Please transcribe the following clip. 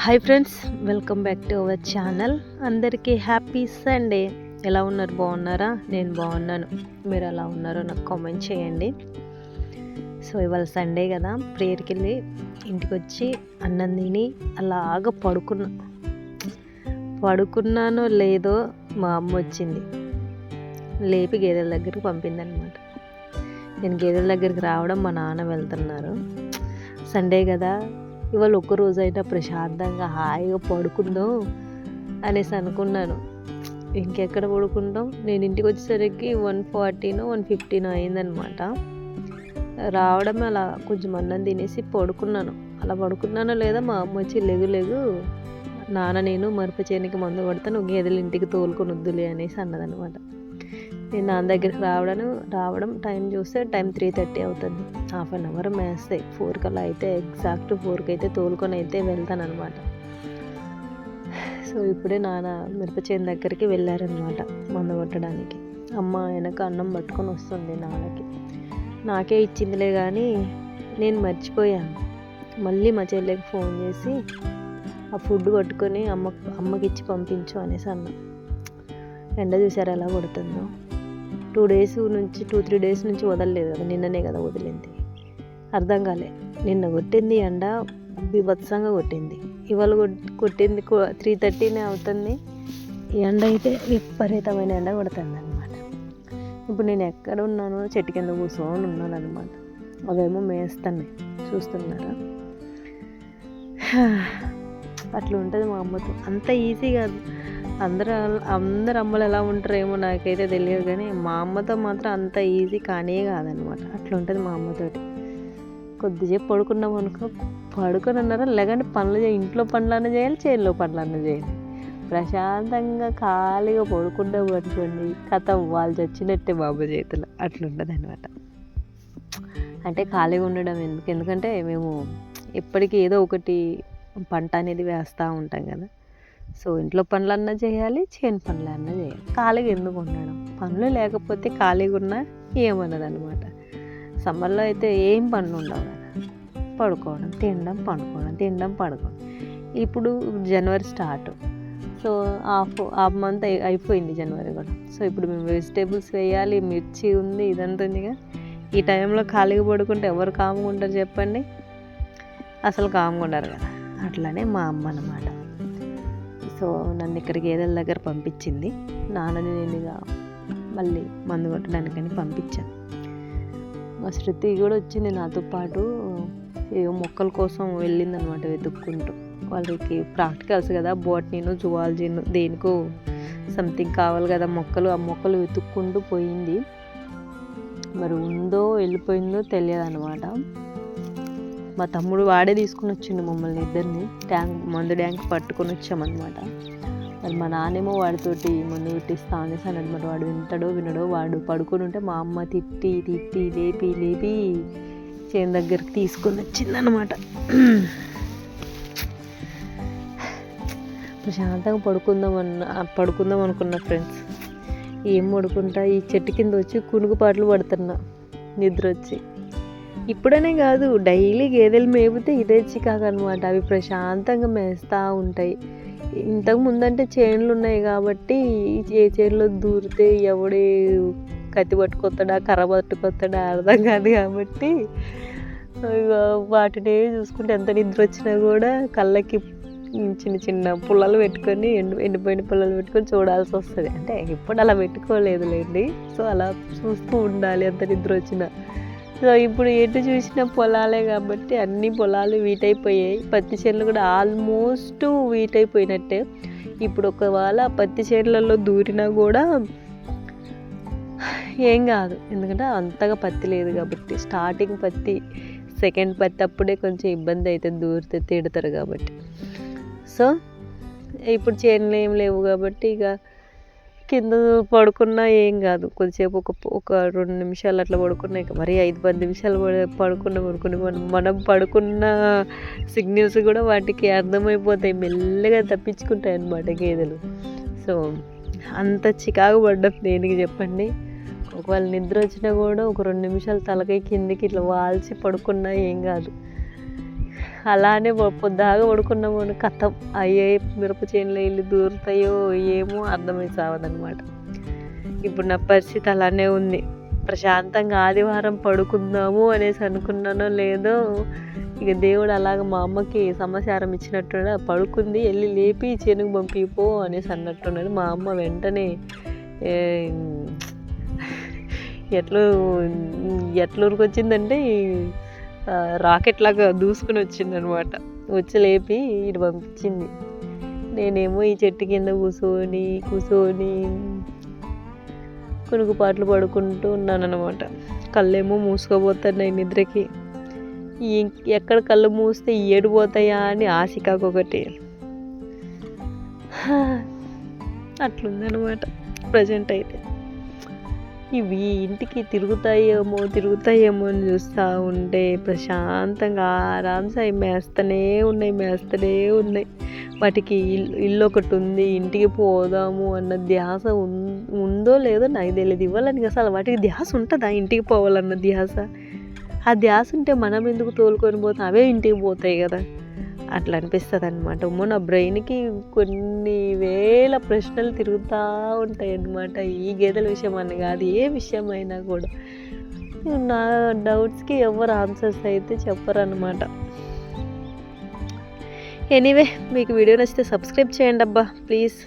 Hi friends welcome back to our channel అందరికీ happy Sunday ఎలా ఉన్నారు? బాగున్నారా? నేను బాగున్నాను. మీరు ఎలా ఉన్నారో నాకు కామెంట్ చేయండి. సో ఇవాళ సండే కదా. ప్రేయర్కి వెళ్ళి ఇంటికి వచ్చి అన్నం తిని అలాగ పడుకున్నా. పడుకున్నానో లేదో మా అమ్మ వచ్చింది. లేపి గేదెల దగ్గరికి పంపిందనమాట నేను గేదెల దగ్గరికి రావడం మా నాన్న వెళ్తున్నారు. సండే కదా. ఇవాళ ఒక్కరోజైనా ప్రశాంతంగా హాయిగా పడుకుందాం అనేసి అనుకున్నాను. ఇంకెక్కడ పడుకుంటాం? నేను ఇంటికి వచ్చేసరికి వన్ ఫార్టీనో వన్ ఫిఫ్టీనో అయిందనమాట రావడమే అలా కొంచెం అన్నం తినేసి పడుకున్నాను. అలా పడుకున్నానో లేదా మా అమ్మ వచ్చి లెగు లెగు నాన్న నేను మరపచేనికి మందు కొడతాను గేదెలు ఇంటికి తోలుకొని వద్దులే అనేసి అన్నదనమాట నేను నాన్న దగ్గరికి రావడం రావడం టైం చూస్తే టైం త్రీ థర్టీ అవుతుంది. హాఫ్ అన్ అవర్ మేస్తాయి ఫోర్ అలా అయితే ఎగ్జాక్ట్ ఫోర్కి అయితే తోలుకొని అయితే వెళ్తాను అనమాట సో ఇప్పుడే నాన్న మిరపచేను దగ్గరికి వెళ్ళారనమాట మందు కొట్టడానికి. అమ్మ వెనక అన్నం పట్టుకొని వస్తుంది నాన్నకి. నాకే ఇచ్చిందిలే కానీ నేను మర్చిపోయాను. మళ్ళీ మా చెల్లెకి ఫోన్ చేసి ఆ ఫుడ్ పట్టుకొని అమ్మ అమ్మకి ఇచ్చి పంపించు అనేసి అన్నా. ఎండ చూసారు ఎలా కొడుతుందో? టూ డేస్ నుంచి టూ త్రీ డేస్ నుంచి వదలలేదు కదా నిన్ననే కదా వదిలింది. అర్థం కాలే. నిన్న కొట్టింది ఎండ బీభత్సంగా కొట్టింది. ఇవాళ కొట్టింది త్రీ థర్టీనే అవుతుంది. ఈ ఎండ అయితే విపరీతమైన ఎండ కొడుతుంది అనమాట ఇప్పుడు నేను ఎక్కడ ఉన్నానో చెట్టు కింద కూర్చొని ఉన్నాను అనమాట అవేమో మేస్తున్నాయి. చూస్తున్నారా? అట్లా ఉంటుంది మా అమ్మతో. అంత ఈజీ కాదు. అందరూ అందరు అమ్మలు ఎలా ఉంటారేమో నాకైతే తెలియదు కానీ మా అమ్మతో మాత్రం అంత ఈజీ కానీ కాదనమాట. అట్లా ఉంటుంది మా అమ్మతోటి. కొద్దిసేపు పడుకున్నాం అనుకో పడుకొని అన్నారా లేకంటే పనులు చేయాలి ఇంట్లో పనులన్నా చేయాలి చేతిలో పనులన్నా చేయాలి. ప్రశాంతంగా ఖాళీగా పడుకుంటాం అనుకోండి కథ వాళ్ళు చచ్చినట్టే బాబు చేతులు. అట్లుంటుంది అనమాట అంటే ఖాళీగా ఉండడం ఎందుకు? ఎందుకంటే మేము ఎప్పటికీ ఏదో ఒకటి పంట అనేది వేస్తూ ఉంటాం కదా. సో ఇంట్లో పనులన్నా చేయాలి చేను పనులన్నా చేయాలి. ఖాళీగా ఎందుకు ఉండడం? పనులు లేకపోతే ఖాళీగా ఉన్నా ఏమన్నది అనమాట సమ్మర్లో అయితే ఏం పనులు ఉండవు కదా. పడుకోవడం తినడం పండుకోవడం తినడం పడుకోవడం. ఇప్పుడు జనవరి start. So half half month అయిపోయింది జనవరి కూడా. సో ఇప్పుడు మేము వెజిటేబుల్స్ వేయాలి మిర్చి ఉంది ఇదంతా ఉందిగా ఈ టైంలో ఖాళీగా పడుకుంటే ఎవరు కామ్గా ఉంటారు చెప్పండి? అసలు కామ్గా ఉండరు కదా. అట్లానే మా అమ్మ అనమాట సో నన్ను ఇక్కడ గేదెల దగ్గర పంపించింది. నాన్నని నేను ఇక మళ్ళీ మందు కొట్టడానికని పంపించాను మా శృతి కూడా వచ్చింది నాతో పాటు. ఏవో మొక్కల కోసం వెళ్ళిందనమాట వెతుక్కుంటూ. వాళ్ళకి ప్రాక్టికల్స్ కదా బోటనీను జువాలజీను దేనికో సంథింగ్ కావాలి కదా మొక్కలు. ఆ మొక్కలు వెతుక్కుంటూ పోయింది. మరి ఉందో వెళ్ళిపోయిందో తెలియదు అనమాట మా తమ్ముడు వాడే తీసుకుని వచ్చిండు మమ్మల్ని ఇద్దరిని. ట్యాంక్ మందు ట్యాంక్ పట్టుకొని వచ్చామన్నమాట. మరి మా నాన్నేమో వాడితోటి మందు పెట్టిస్తా అనేసి అని అనమాట వాడు వింటాడో వినడో వాడు పడుకొని ఉంటే మా అమ్మ తిట్టి తిట్టి లేపి లేపి చేను దగ్గరికి తీసుకొని వచ్చిందనమాట ప్రశాంతంగా పడుకుందాం అన్న పడుకుందాం అనుకున్న ఫ్రెండ్స్. ఏం పడుకుంటా? ఈ చెట్టు కింద వచ్చి కునుగు పాటలు పడుతున్నా. నిద్ర వచ్చి. ఇప్పుడనే కాదు డైలీ గేదెలు మేపితే ఇదే చికాకు అనమాట అవి ప్రశాంతంగా మేస్తూ ఉంటాయి. ఇంతకు ముందంటే చేనులు ఉన్నాయి కాబట్టి ఏ చేనులో దూరితే ఎవడే కత్తి పట్టుకొస్తాడా కర్ర పట్టుకొస్తాడా అర్థం కాదు కాబట్టి వాటిని చూసుకుంటే ఎంత నిద్ర వచ్చినా కూడా కళ్ళకి చిన్న చిన్న పుల్లలు పెట్టుకొని ఎండు ఎండిపోయిన పుల్లలు పెట్టుకొని చూడాల్సి వస్తుంది. అంటే ఎప్పుడు అలా పెట్టుకోలేదులేండి. సో అలా చూస్తూ ఉండాలి ఎంత నిద్ర వచ్చినా. సో ఇప్పుడు ఎటు చూసిన పొలాలే కాబట్టి అన్ని పొలాలు వీటైపోయాయి. పత్తి చేనులు కూడా ఆల్మోస్ట్ వీటైపోయినట్టే. ఇప్పుడు ఒకవేళ పత్తి చేనులలో దూరినా కూడా ఏం కాదు. ఎందుకంటే అంతగా పత్తి లేదు కాబట్టి. స్టార్టింగ్ పత్తి సెకండ్ పత్తి అప్పుడే కొంచెం ఇబ్బంది అవుతుంది దూరితే తిడతారు కాబట్టి. సో ఇప్పుడు చేనులు ఏం లేవు కాబట్టి ఇక కింద పడుకున్నా ఏం కాదు. కొద్దిసేపు ఒక ఒక రెండు నిమిషాలు అట్లా పడుకున్నా ఇక మరి ఐదు పది నిమిషాలు పడుకున్న పడుకుని మనం మనం పడుకున్న సిగ్నల్స్ కూడా వాటికి అర్థమైపోతాయి. మెల్లగా తప్పించుకుంటాయి అన్నమాట గేదెలు. సో అంత చికాకు పడ్డం దేనికి చెప్పండి? ఒకవేళ నిద్ర వచ్చినా కూడా ఒక రెండు నిమిషాలు తలకై కిందికి ఇట్లా వాల్చి పడుకున్నా ఏం కాదు. అలానే పొ- పొద్దాగా పడుకున్నాము కథం. అయ్యే మిరప చేనులో వెళ్ళి దూరుతాయో ఏమో అర్థమై సావదనమాట ఇప్పుడు నా పరిస్థితి అలానే ఉంది. ప్రశాంతంగా ఆదివారం పడుకుందాము అనేసి అనుకున్నానో లేదో ఇక దేవుడు అలాగ మా అమ్మకి సమాచారం ఇచ్చినట్టున్నాడు. పడుకుంది వెళ్ళి లేపి చేనుకు పంపిపో అనేసి అన్నట్టున్నాడు. మా అమ్మ వెంటనే ఏ, ఎట్లు ఊరికొచ్చిందంటే రాకెట్ లాగా దూసుకుని వచ్చింది అనమాట వచ్చి లేపి ఇటు పంపించింది. నేనేమో ఈ చెట్టు కింద కూర్చొని కూర్చొని కొనుగు పాటలు పడుకుంటూ ఉన్నాను అనమాట కళ్ళేమో మూసుకోబోతున్నాయి నిద్రకి. ఎక్కడ కళ్ళు మూస్తే ఏడు పోతాయా అని ఆశికాకు ఒకటి. అట్లుందనమాట. ప్రజెంట్ అయితే. ఇవి ఇంటికి తిరుగుతాయేమో తిరుగుతాయేమో అని చూస్తూ ఉంటే ప్రశాంతంగా ఆరామ్సే అవి మేస్తనే ఉన్నాయి మేస్తనే ఉన్నాయి. వాటికి ఇల్లు ఇల్లు ఒకటి ఉంది ఇంటికి పోదాము అన్న ధ్యాస ఉందో లేదో నాకు తెలియదు ఇవ్వాలని అసలు వాటికి ధ్యాస ఉంటుందా? ఇంటికి పోవాలన్న ధ్యాస. ఆ ధ్యాస ఉంటే మనం ఎందుకు తోలుకొని పోతాం? అవే ఇంటికి పోతాయి కదా. అట్లా అనిపిస్తుంది అనమాట ఉమ్మో నా బ్రెయిన్కి కొన్ని వేల ప్రశ్నలు తిరుగుతూ ఉంటాయి అన్నమాట ఈ గేదెల విషయం అని కాదు ఏ విషయం అయినా కూడా. నా డౌట్స్కి ఎవరు ఆన్సర్స్ అయితే చెప్పరు అనమాట ఎనీవే మీకు వీడియో నచ్చితే సబ్స్క్రైబ్ చేయండి అబ్బా ప్లీజ్.